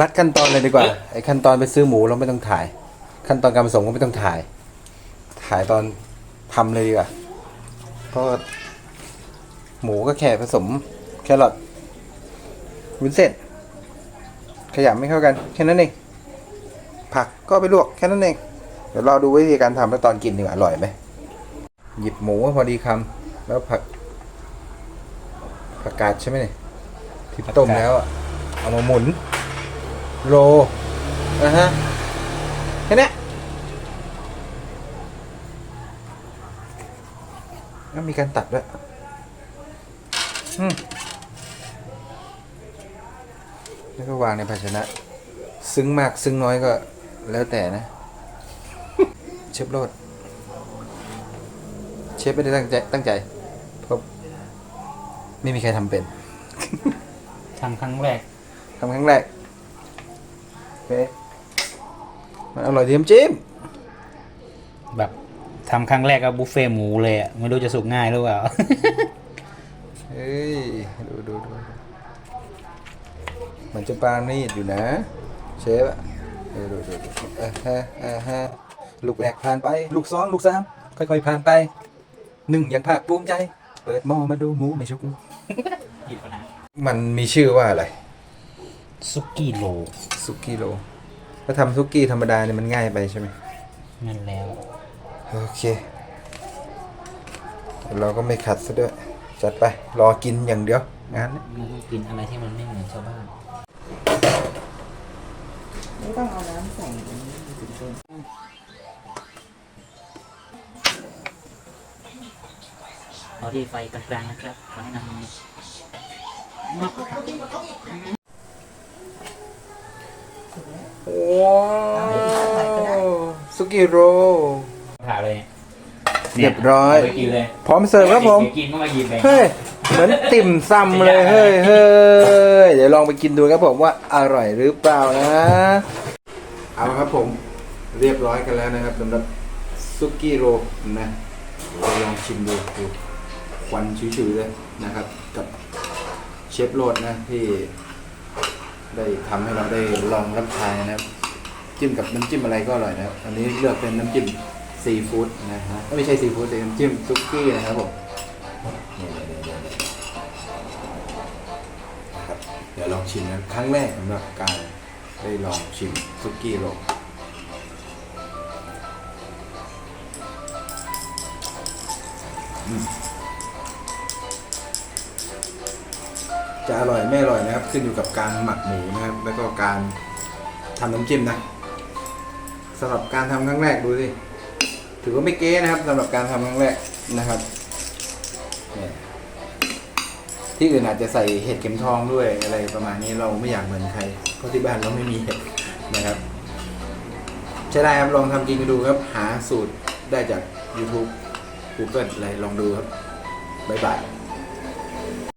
รัดขั้นตอนเลยดีกว่าไอ้ขั้นตอนไปซื้อหมูเราไม่ต้องถ่าย ขั้นตอนการผสมก็ไม่ต้องถ่าย ถ่ายตอนทำเลยดีกว่าเพราะหมูก็แค่ผสมแครอทวุ้นเส้นขยำไม่เข้ากัน แค่นั้นเองผักก็ไปลวกแค่นั้นเองเดี๋ยวรอดูวิธีการทำแล้วตอนกินดีกว่าอร่อยไหมหยิบหมูพอดีคำแล้วผักผักกาดใช่ไหมเนี่ยที่ต้มแล้วอะเอามาหมุน โรนะฮะแค่เนี้ยแล้วมีการตัดด้วยอืมแล้วก็วางในภาชนะ ซึ้งมากซึ้งน้อยก็แล้วแต่นะ เชฟโรดเชฟไม่ได้ตั้งใจตั้งใจเพราะไม่มีใครทำเป็น ทำครั้งแรกทำครั้งแรกโอ เคมันอร่อยดีน้ำจิ้มแบบทำครั้งแรกก็บุฟเฟ่ต์หมูเลยอะไม่รู้จะสุกง่ายหรือเปล่า เฮ้ย ดูดูดูมันจะปานีดอยู่นะ เชฟอะเออดูดูดูเออฮะเออฮะลูกแรกผ่านไป ลูกสองลูกสามค่อยๆผ่านไปหนึ่งยังภาคภูมิใจ เปิดหม้อมาดูหมูไม่ชุกมันมีชื่อว่าอะไร ซุกี้โลซุกี้โลถ้าทำซุกี้ธรรมดาเนี่ยมันง่ายไปใช่ไหมนั่นแล้ว โอเคแต่เราก็ไม่ขัดซะด้วย จัดไป รอกินอย่างเดียวงานนี้มันต้องกินอะไรที่มันไม่เหมือนชาวบ้าน ไม่ต้องเอาน้ำใส่อันนี้ถึงเป็นเอาที่ไฟกลางๆนะครับขอให้นำว้ ซุกี้โร ถ่ายเลยเรียบร้อยเาไปกินเลยพร้อมเสิร์ฟครับผมเดี๋ยวกินก็มาหยิบเลยเฮ้ย เหมือนติ่มซำเลย เฮ้ยเฮ้ยเดี๋ยวลองไปกินดูครับผมว่าอร่อยหรือเปล่านะ เอาละครับผมเรียบร้อยกันแล้วนะครับสำหรับซุกี้โรนะเราลองชิมดูดูควันชื้อๆเลยนะครับ กับเชฟโรดนะที่ได้ทำให้เราได้ลองรับประทานนะครับ จิ้มกับน้ำจิ้มอะไรก็อร่อยนะครับ อันนี้เลือกเป็นน้ำจิ้มซีฟู้ดนะฮะไม่ใช่ซีฟู้ดแต่น้ำจิ้มซุกี้นะครับผมเดี๋ยวลองชิมนะครั้งแรกสำหรับการได้ลองชิมซุกี้โรลอืมจะอร่อยไม่อร่อยนะครับ ขึ้นอยู่กับการหมักหมูนะครับ แล้วก็การทำน้ำจิ้มนะ สำหรับการทำครั้งแรกดูสิถือว่าไม่เก๊นะครับสำหรับการทำครั้งแรกนะครับที่อื่นอาจจะใส่เห็ดเข็มทองด้วยอะไรประมาณนี้เราไม่อยากเหมือนใครเพราะที่บ้านเราไม่มีเห็ดนะครับใช่ได้ครับลองทำกินกันดูครับหาสูตรได้จาก YouTube Google อะไรลองดูครับบ๊ายบาย